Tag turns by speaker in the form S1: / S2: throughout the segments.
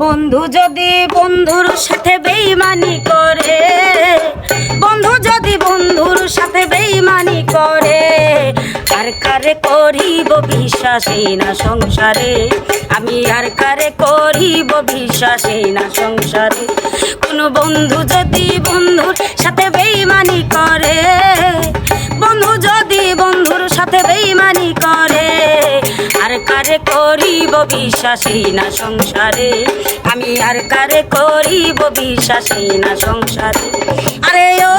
S1: বন্ধু যদি বন্ধুর সাথে বেইমানি করে, বন্ধু যদি বন্ধুর সাথে বেইমানি করে, আর কারে করিব বিশ্বাস না সংসারে? আমি আর কারে করিব বিশ্বাস না সংসারে? কোনো বন্ধু যদি বন্ধুর সাথে বেইমানি করে, বন্ধু যদি বন্ধুর সাথে বেইমানি কারে করিব বিশ্বাসী না সংসারে? আমি আর কারে করিব বিশ্বাসী না সংসারে? আরে ও,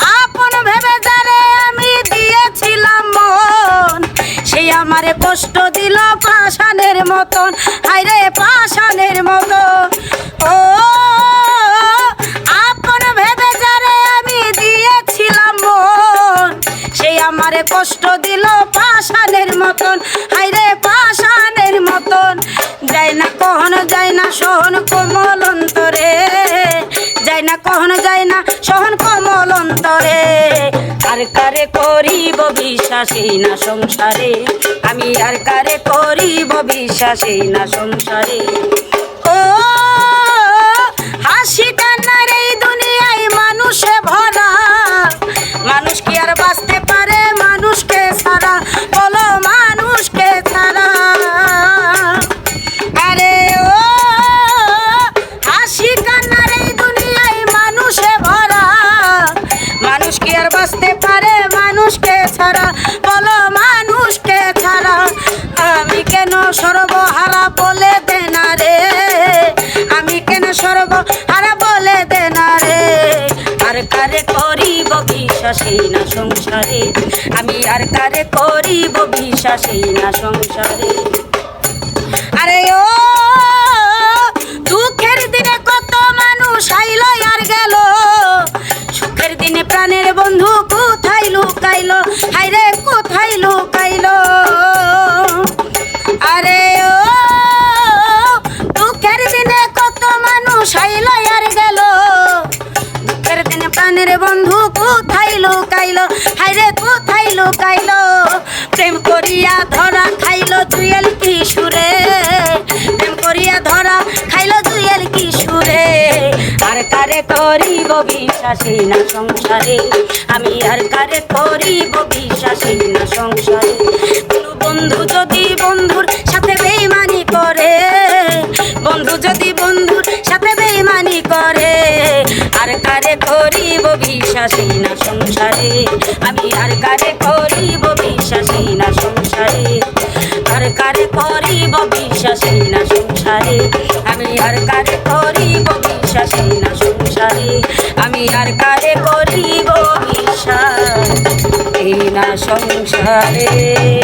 S1: আপন ভেবে যারে আমি দিয়েছিলাম মন। সেই আমারে কষ্ট দিল পাষাণের মতন। হায়রে পাষাণের মতো। ও, আপন ভেবে আমি দিয়েছিলাম আমারে কষ্ট দিল পাষাণের মতন। হাইরে পাশানের মতন। যাই না কহন, যাই না সহন কোমল অন্তরে। যাই না কখনো যাই না সহন কোমল অন্তরে। আর কারে করিব বিশ্বাসী না সংসারে? আমি আর কারে করিব বিশ্বাসী না সংসারে? মানুষকে আমি কেন সর্বহারা বলে দেনা রে? আমি কেন সর্বহারা বলে দে না রে? আর কারে করিব বিশ্বাসী না সংসারে? আমি আর কারে করিব বিশ্বাসী না সংসারে? আরে বন্ধু, কোথায় লুকাইলো? হাইরে কোথায় লুকাইলো? প্রেম করিয়া ধরা খাইলো জুয়েল কিশোরে। প্রেম করিয়া ধরা খাইলো জুয়েল কিশোরে। আর কারে করিব বিশ্বাসী না সংসারে? আমি আর কারে করিব বিশ্বাসী না সংসারে? বিশ্বাসী না সংসারে? আমি আর কারে করিব বিশ্বাসী না সংসারে? আর কারে করিব বিশ্বাসী না সংসারে? আমি আর কারে করিব বিশ্বাসী না সংসারে? আমি আর কারে করিব বিশ্বাস এই না সংসারে?